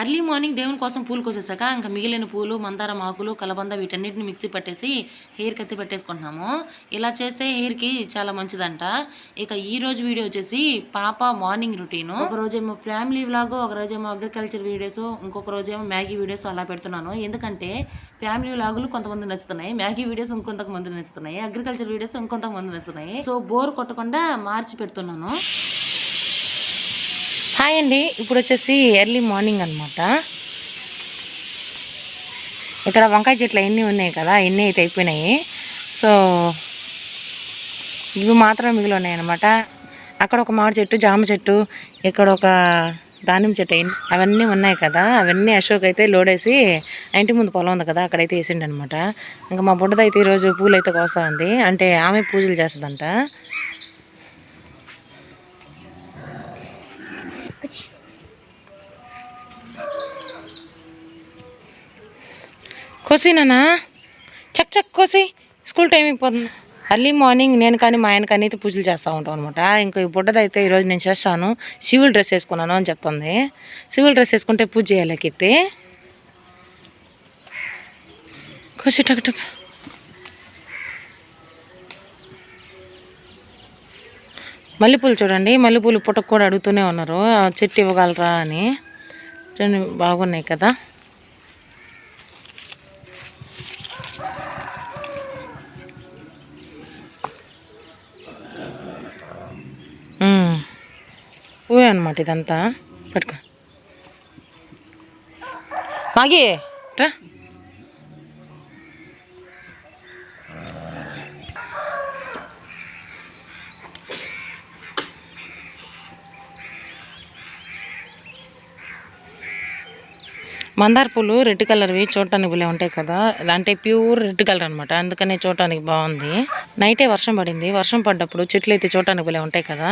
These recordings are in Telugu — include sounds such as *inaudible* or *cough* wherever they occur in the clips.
అర్లీ మార్నింగ్ దేవుని కోసం పూలు కోసేసాక ఇంకా మిగిలిన పూలు మందారం ఆకులు కలబంద వీటన్నిటిని మిక్సీ పట్టేసి హెయిర్కి ఎత్తి పెట్టేసుకుంటున్నాము. ఇలా చేస్తే హెయిర్కి చాలా మంచిదంట. ఇక ఈ రోజు వీడియో వచ్చేసి పాప మార్నింగ్ రొటీను. ఒక రోజేమో ఫ్యామిలీ వ్లాగ్ ఒక రోజేమో అగ్రికల్చర్ వీడియోస్ ఇంకొక రోజేమో మ్యాగీ వీడియోస్ అలా పెడుతున్నాను. ఎందుకంటే ఫ్యామిలీ వ్లాగులు కొంతమంది నచ్చుతున్నాయి మ్యాగీ వీడియోస్ ఇంకొంతమంది నచ్చుతున్నాయి అగ్రికల్చర్ వీడియోస్ ఇంకొంతమంది నచ్చుతున్నాయి. సో బోర్ కొట్టకుండా మార్చి పెడుతున్నాను. హాయ్ అండి. ఇప్పుడు వచ్చేసి ఎర్లీ మార్నింగ్ అనమాట ఇక్కడ వంకాయ చెట్లు ఎన్ని ఉన్నాయి కదా ఎన్ని అయితే అయిపోయినాయి. సో ఇవి మాత్రం మిగిలి ఉన్నాయన్నమాట అక్కడ ఒక మామిడి చెట్టు జామ చెట్టు ఇక్కడ ఒక దానిమ్మ చెట్టు అవన్నీ ఉన్నాయి కదా. అవన్నీ అశోక్ అయితే లోడేసి ఇంటి ముందు పొలం ఉంది కదా అక్కడైతే వేసిండు అనమాట ఇంకా మా బుడ్డదైతే ఈరోజు పూలు అయితే కోస్తా ఉంది. అంటే ఆమె పూజలు చేస్తుందంట. కోసినానా చక్ చక్ కోసి స్కూల్ టైం అయిపోతుంది అర్లీ మార్నింగ్ నేను కానీ మా ఆయన కానీ అయితే పూజలు చేస్తూ ఉంటాం అనమాట ఇంకా ఈ బుడ్డదైతే ఈరోజు నేను చేస్తాను. సివిల్ డ్రెస్ వేసుకున్నాను అని చెప్తుంది. సివిల్ డ్రెస్ వేసుకుంటే పూజ చేయాలి కిత్తి కోసి టక్ టక్. మల్లెపూలు చూడండి. మల్లెపూలు పుట్టకు కూడా అడుగుతూనే ఉన్నారు. చెట్టు ఇవ్వగలరా అని. చూడండి బాగున్నాయి కదా. అనమాట ఇదంతా. పట్టుకో. మాగి రా. మందార పూలు రెడ్ కలర్వి చూడటానికి భలే ఉంటాయి కదా. అంటే ప్యూర్ రెడ్ కలర్ అనమాట అందుకనే చూడటానికి బాగుంది. నైటే వర్షం పడింది. వర్షం పడ్డప్పుడు చెట్లు అయితే చూడటానికి భలే ఉంటాయి కదా.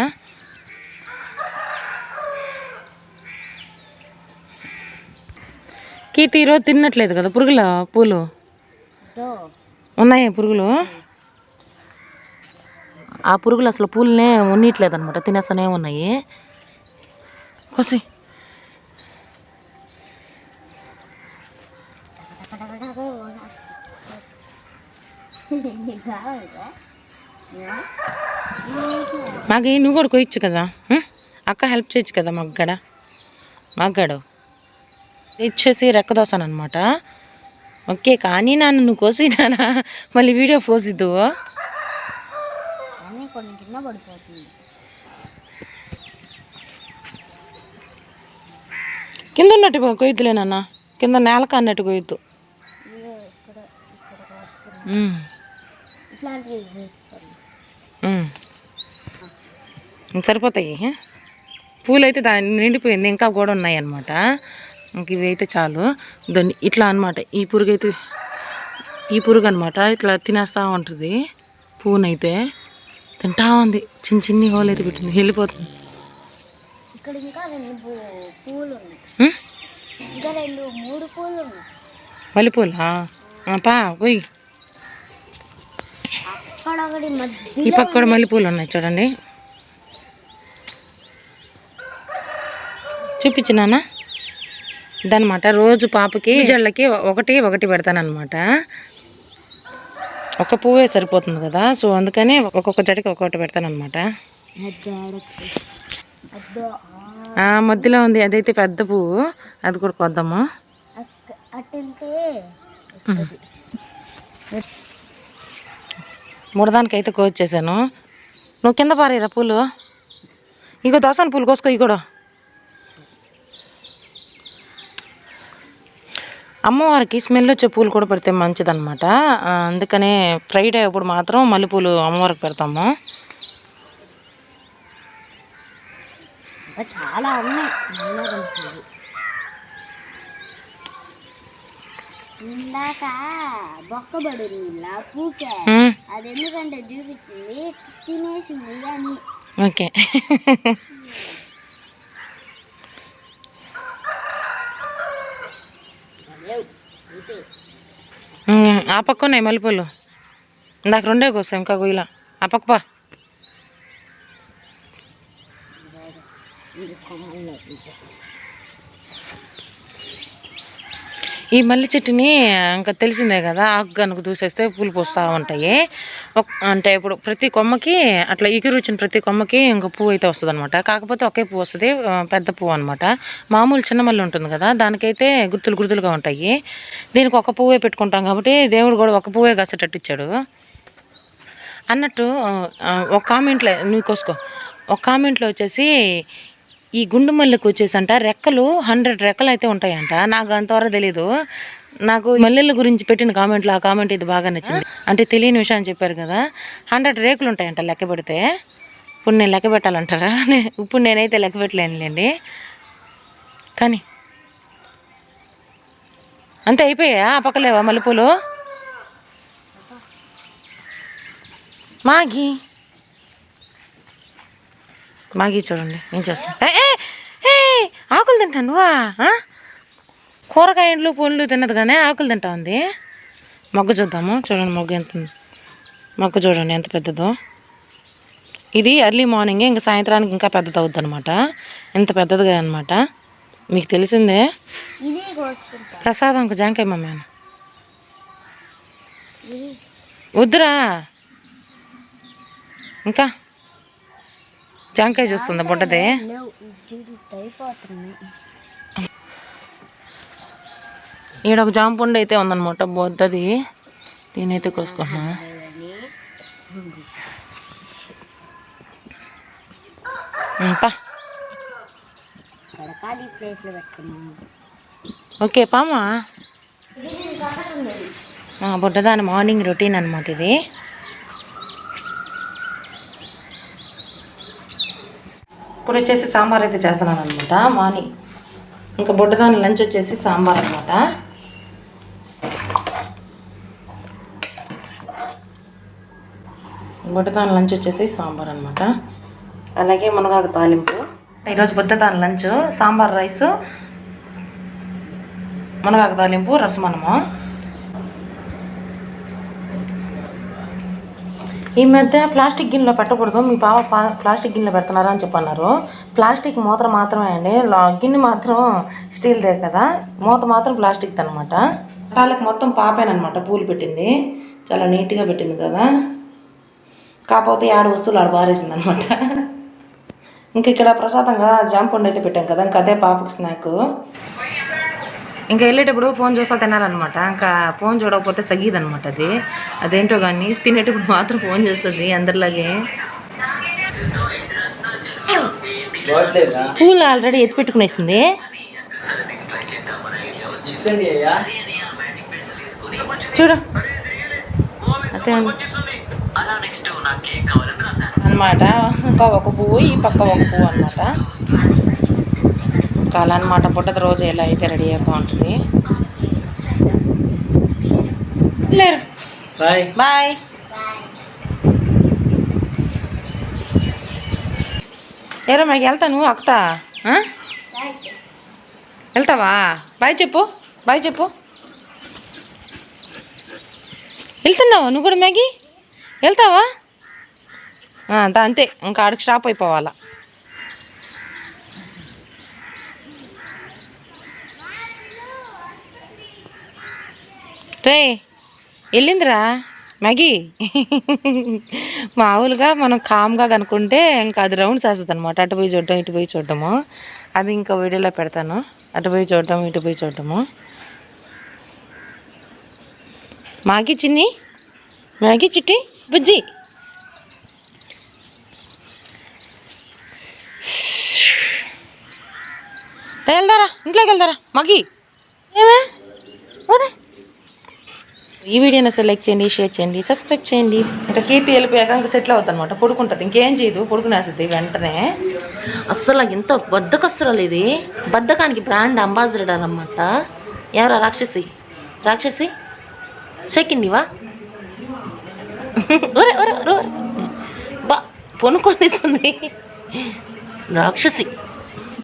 కీర్తి ఈరోజు తిన్నట్లేదు కదా? పురుగుల? పూలు? ఉన్నాయా పురుగులు? ఆ పురుగులు అసలు పూలనే ఉన్నట్లేదు అనమాట తినేస్తూనే ఉన్నాయి. కొసి. మాకు నువ్వు కూడా కొయ్యచ్చు కదా? అక్క హెల్ప్ చేయొచ్చు కదా మగ్గడ మగ్గాడు ఇచ్చేసి రెక్కదోసాను అనమాట ఓకే కానీ నన్ను నువ్వు కోసినానా? మళ్ళీ వీడియో పోసిద్దు కొన్ని కింద పడిపోతుంది కింద ఉన్నట్టు పో- నాన్న. కింద నేలక అన్నట్టు కొయ్యద్దు. సరిపోతాయి. పూలు అయితే దాని నిండిపోయింది. ఇంకా కూడా ఉన్నాయి అనమాట ఇంక ఇవి అయితే చాలు. దాన్ని ఇట్లా అన్నమాట. ఈ పురుగు అయితే ఈ పురుగు అనమాట ఇట్లా తినేస్తూ ఉంటుంది. పువ్వునైతే తింటా ఉంది. చిన్న చిన్ని హోల్ అయితే పెట్టింది. వెళ్ళిపోతుంది. ఇక్కడ ఇంకా రెండు పూలు ఉన్నాయి ఉం? ఇంకా రెండు మూడు పూలు? ఉన్నాయి మల్లెపూలా పా పోయి. ఈ పక్క కూడా మల్లెపూలు ఉన్నాయి చూడండి. చూపించు నాన్న. ఇదనమాట రోజు పాపకి జళ్ళకి ఒకటి ఒకటి పెడతానమాట ఒక పువ్వే సరిపోతుంది కదా సో అందుకని ఒక్కొక్క జడకి ఒక్కొక్కటి పెడతానమాట మధ్యలో ఉంది. అదైతే పెద్ద పువ్వు అది కూడా కొద్దాము. అటు వెళ్తే వస్తుంది మూడదానికి అయితే కోచ్చేసాను నువ్వు కింద పారేరా పూలు? ఇగో దోసన పూలు కోసుకో ఇవి కూడా. అమ్మవారికి స్మెల్ వచ్చే పూలు కూడా పెడితే మంచిదన్నమాట. అందుకనే ఫ్రైడే అప్పుడు మాత్రం మల్లెపూలు అమ్మవారికి పెడతాము. చాలా ఉన్నాయి. నల్లరం పూలు ఇందాక బొక్కబడి ఇలా పూకే. ఉమ్, అది ఎందుకంటే చూపించింది? తినేసింది అని ఓకే. ఆ పక్క ఉన్నాయి మల్లెపూలు. ఇందాక రెండే కోసం ఇంకా ఇలా ఆ పక్క పా. ఈ మల్లె చెట్టుని ఇంకా తెలిసిందే కదా ఆకు కనుక దూసేస్తే పూలు పోస్తూ ఉంటాయి. అంటే ఇప్పుడు ప్రతి కొమ్మకి అట్లా ఎగిరొచ్చిన ప్రతి కొమ్మకి ఇంకో పువ్వు అయితే వస్తుంది అనమాట కాకపోతే ఒకే పువ్వు వస్తుంది పెద్ద పువ్వు అనమాట మామూలు చిన్న మల్లి ఉంటుంది కదా దానికైతే గుర్తులు గుర్తులుగా ఉంటాయి. దీనికి ఒక పువ్వే పెట్టుకుంటాం కాబట్టి దేవుడు కూడా ఒక పువ్వే కాసేటట్టు ఇచ్చాడు. అన్నట్టు ఒక కామెంట్లో నువ్వు కోసుకో. ఒక కామెంట్లో వచ్చేసి ఈ గుండు మల్లెకు వచ్చేసి అంట రెక్కలు హండ్రెడ్ రెక్కలు అయితే ఉంటాయంట. నాకు అంతవరకు తెలీదు. నాకు మల్లెల గురించి పెట్టిన కామెంట్లో ఆ కామెంట్ ఇది బాగా నచ్చింది. అంటే తెలియని విషయం చెప్పారు కదా హండ్రెడ్ రేకులు ఉంటాయంట లెక్క పెడితే. ఇప్పుడు నేను లెక్క పెట్టాలంటారా? *laughs* ఇప్పుడు నేనైతే లెక్క పెట్టలేనులేండి. కానీ అంతే అయిపోయా ఆ పక్కలేవా మల్లెపూలు? మాగి. మాగి చూడండి ఏం చేస్తాను ఏ, ఏ, ఆకులు తింటాను నువ్వా కూరగాయలు పూలు తిన్నది కానీ ఆకులు తింటా ఉంది. మొగ్గ చూద్దాము. చూడండి మొగ్గ ఎంత. మొగ్గ చూడండి ఎంత పెద్దదో. ఇది ఎర్లీ మార్నింగ్ ఇంకా సాయంత్రానికి ఇంకా పెద్దది అవుద్ది అనమాట ఇంత పెద్దదిగా అనమాట మీకు తెలిసిందే? కోసుకుంటా. ప్రసాదంకి జాంకాయ మమ్మీ ఇది. వద్దురా. ఇంకా? జాంకాయ చూస్తుందా బుడ్డదే? ఈడ ఒక జామ పండు అయితే ఉందన్నమాట బొద్దది. దీనైతే కోసుకుంటున్నా. ఓకే పామా. ఆ, బుడ్డదాని మార్నింగ్ రొటీన్ అనమాట ఇది. ఇప్పుడు వచ్చేసి సాంబార్ అయితే చేస్తున్నాను అనమాట మార్నింగ్. ఇంకా బుడ్డదాని లంచ్ వచ్చేసి సాంబార్ అనమాట బుడ్డదాని లంచ్ వచ్చేసి సాంబార్ అనమాట అలాగే మునగాకు తాలింపు. ఈరోజు బుడ్డదాని లంచ్ సాంబార్ రైస్ మునగాకు తాలింపు రసం అన్నము. ఈ మధ్య ప్లాస్టిక్ గిన్నెలో పెట్టకూడదు మీ పాప ప్లాస్టిక్ గిన్నెలో పెడుతున్నారా అని చెప్పన్నారు. ప్లాస్టిక్ మూత మాత్రమే అండి. గిన్నె మాత్రం స్టీల్దే కదా. మూత మాత్రం ప్లాస్టిక్ అనమాట పటాలకు మొత్తం పాపేనమాట పూలు పెట్టింది. చాలా నీట్గా పెట్టింది కదా. కాకపోతే ఆడ వస్తువులు ఆడ బారేసింది అనమాట ఇంక ఇక్కడ ప్రసాదంగా జామ పండు అయితే పెట్టాం కదా ఇంకా అదే పాపకి స్నాక్ ఇంకా వెళ్ళేటప్పుడు ఫోన్ చూస్తా తినాలన్నమాట. ఇంకా ఫోన్ చూడకపోతే సగీదనమాట అది. అదేంటో కానీ తినేటప్పుడు మాత్రం ఫోన్ చూస్తుంది అందరిలాగే. పూలు ఆల్రెడీ ఎత్తి పెట్టుకునేసింది. చూడు. అదే అనమాట ఇంకా ఒక పువ్వు ఈ పక్క ఒక పువ్వు అనమాట ఇంకా అలా అనమాట పుట్టది రోజు ఎలా అయితే రెడీ అయిపో ఉంటుంది లేరు. బాయ్. బాయ్. ఏరా మాకు వెళ్తాను అక్తా? ఆ? వెళ్తావా? బాయ్ చెప్పు. బాయ్ చెప్పు. వెళ్తున్నావా? నువ్వు కూడా మ్యాగీ? వెళ్తావా? అంతే. ఇంకా ఆడికి స్టాప్ అయిపోవాలా. రే వెళ్ళిందిరా మ్యాగీ. మామూలుగా మనం కామ్గా కనుక్కుంటే ఇంకా అది రౌండ్స్ వేస్తుంది అనమాట అటు పోయి చూడటం ఇటు పోయి చూడటము అది ఇంకా వీడియోలో పెడతాను. అటు పోయి చూడటం ఇటు పోయి చూడటము మాగి చిన్ని మ్యాగీ చిట్టి బుజ్జి. వెళ్దారా ఇంట్లోకి వెళ్దారా మగి. ఏమే? ఈ వీడియోని అసలు లైక్ చేయండి షేర్ చేయండి సబ్స్క్రైబ్ చేయండి. ఇంకా కీర్తి వెళ్ళిపోయాక ఇంకా సెటిల్ అవుతుంది అనమాట పడుకుంటుంది ఇంకేం చేయదు పడుకునేస్తుంది వెంటనే. అస్సలు ఎంత బద్దకస్తురాలు ఇది. బద్దకానికి బ్రాండ్ అంబాసిడర్ అనమాట ఎవరా? రాక్షసి. రాక్షసి? షెక్కిండివా ఒరే ఒరే ఒరే ఒరే. బా పొనుకొనిస్తుంది రాక్షసి